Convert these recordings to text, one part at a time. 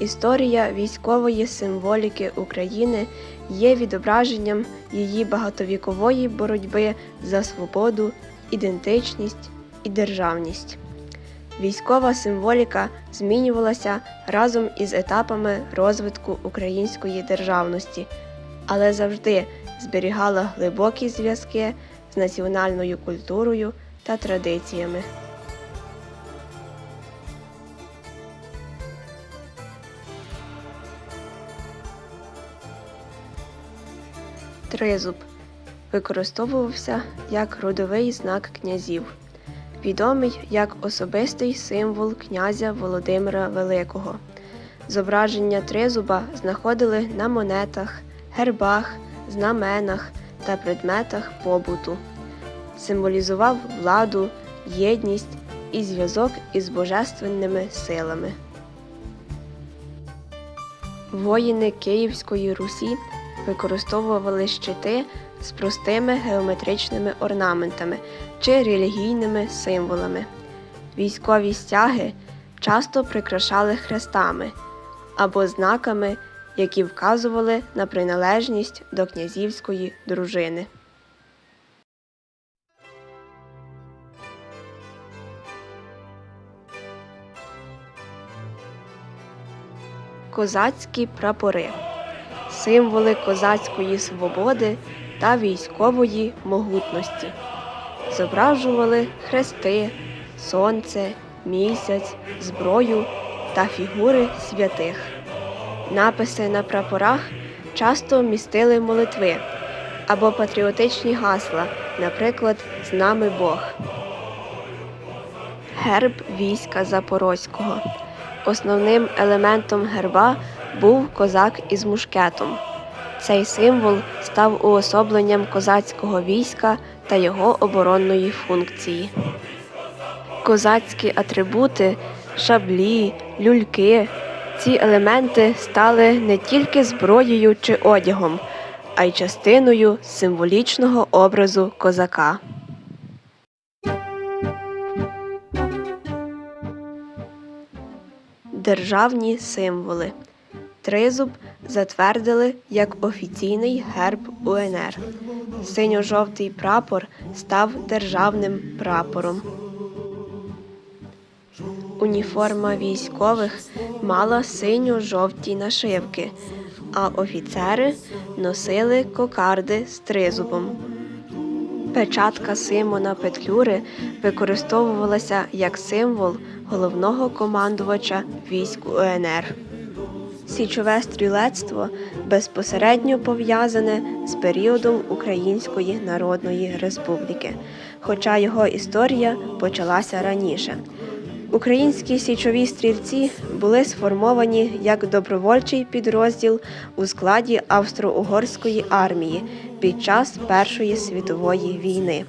Історія військової символіки України є відображенням її багатовікової боротьби за свободу, ідентичність і державність. Військова символіка змінювалася разом із етапами розвитку української державності, але завжди зберігала глибокі зв'язки з національною культурою та традиціями. Тризуб використовувався як родовий знак князів, відомий як особистий символ князя Володимира Великого. Зображення тризуба знаходили на монетах, гербах, знаменах та предметах побуту. Символізував владу, єдність і зв'язок із божественними силами. Воїни Київської Русі використовували щити з простими геометричними орнаментами чи релігійними символами. Військові стяги часто прикрашали хрестами або знаками, які вказували на приналежність до князівської дружини. Козацькі прапори символи козацької свободи та військової могутності. Зображували хрести, сонце, місяць, зброю та фігури святих. Написи на прапорах часто містили молитви або патріотичні гасла, наприклад, з нами Бог. Герб війська Запорозького. Основним елементом герба був козак із мушкетом. Цей символ став уособленням козацького війська та його оборонної функції. Козацькі атрибути, шаблі, люльки. Ці елементи стали не тільки зброєю чи одягом, а й частиною символічного образу козака. Державні символи. Тризуб затвердили як офіційний герб УНР. Синьо-жовтий прапор став державним прапором. Уніформа військових мала синьо-жовті нашивки, а офіцери носили кокарди з тризубом. Печатка Симона Петлюри використовувалася як символ головного командувача військ УНР. Січове стрілецтво безпосередньо пов'язане з періодом Української Народної Республіки, хоча його історія почалася раніше. Українські січові стрільці були сформовані як добровольчий підрозділ у складі Австро-Угорської армії під час Першої світової війни.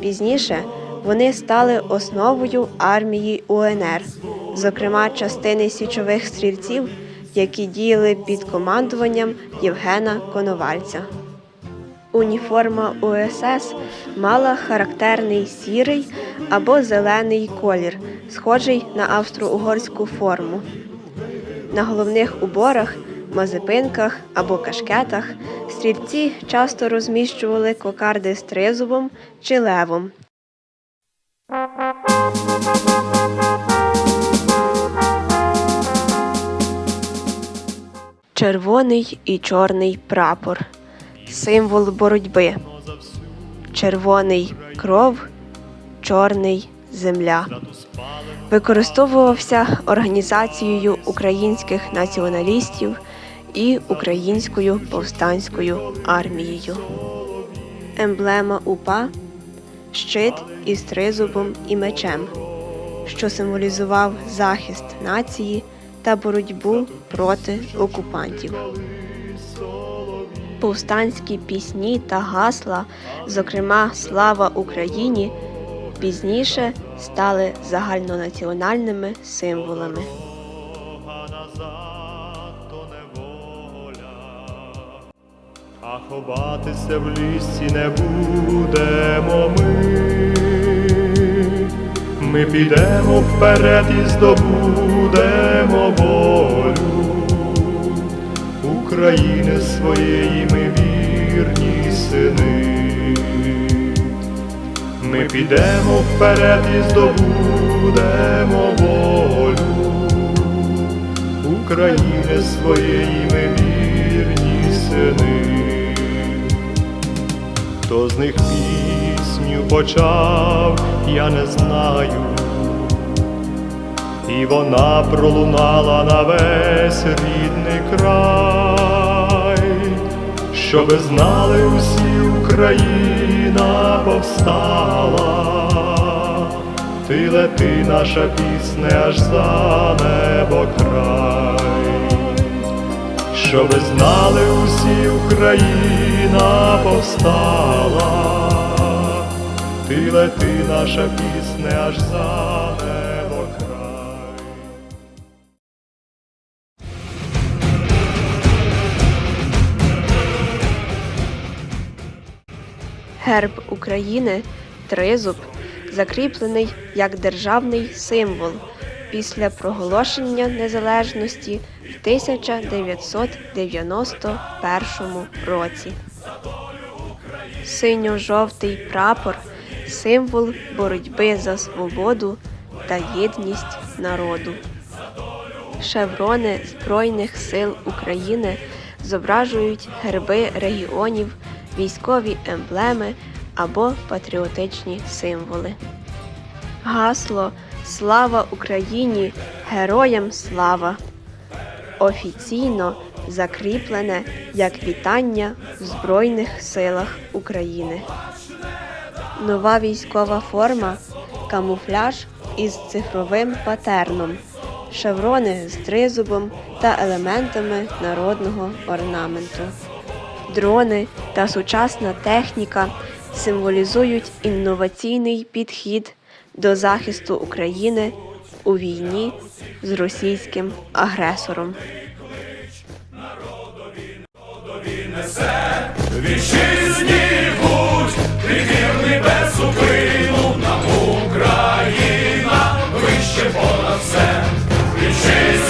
Пізніше вони стали основою армії УНР, зокрема частини січових стрільців, які діяли під командуванням Євгена Коновальця. Уніформа УСС мала характерний сірий або зелений колір, схожий на австро-угорську форму. На головних уборах, мазепинках або кашкетах стрільці часто розміщували кокарди з тризубом чи левом. Червоний і чорний прапор символ боротьби. Червоний кров, чорний земля. Використовувався організацією українських націоналістів і українською повстанською армією. Емблема УПА щит із тризубом і мечем, що символізував захист нації та боротьбу проти окупантів. Повстанські пісні та гасла, зокрема Слава Україні, пізніше стали загальнонаціональними символами. А ховатися в лісі не будемо ми. Ми підемо вперед і здобудемо волю України своєї ми вірні сини. Ми підемо вперед і здобудемо волю України своєї ми вірні сини. Хто з них пісню почав, я не знаю, і вона пролунала на весь рідний край, щоби знали усі Україна повстала, ти лети, наша пісня аж за небо край, щоби знали усі Україна повстала, ти лети, наша пісня аж за небо край. Герб України тризуб закріплений як державний символ після проголошення незалежності в 1991 році. Синьо-жовтий прапор символ боротьби за свободу та єдність народу. Шеврони Збройних сил України зображують герби регіонів, військові емблеми або патріотичні символи. Гасло Слава Україні! Героям слава! Офіційно закріплене як вітання в Збройних силах України. Нова військова форма камуфляж із цифровим патерном, шеврони з тризубом та елементами народного орнаменту. Дрони та сучасна техніка символізують інноваційний підхід до захисту України у війні з російським агресором. Несе вітчизні будь пригірний без упину нам Україна вище понад все. Вітчизні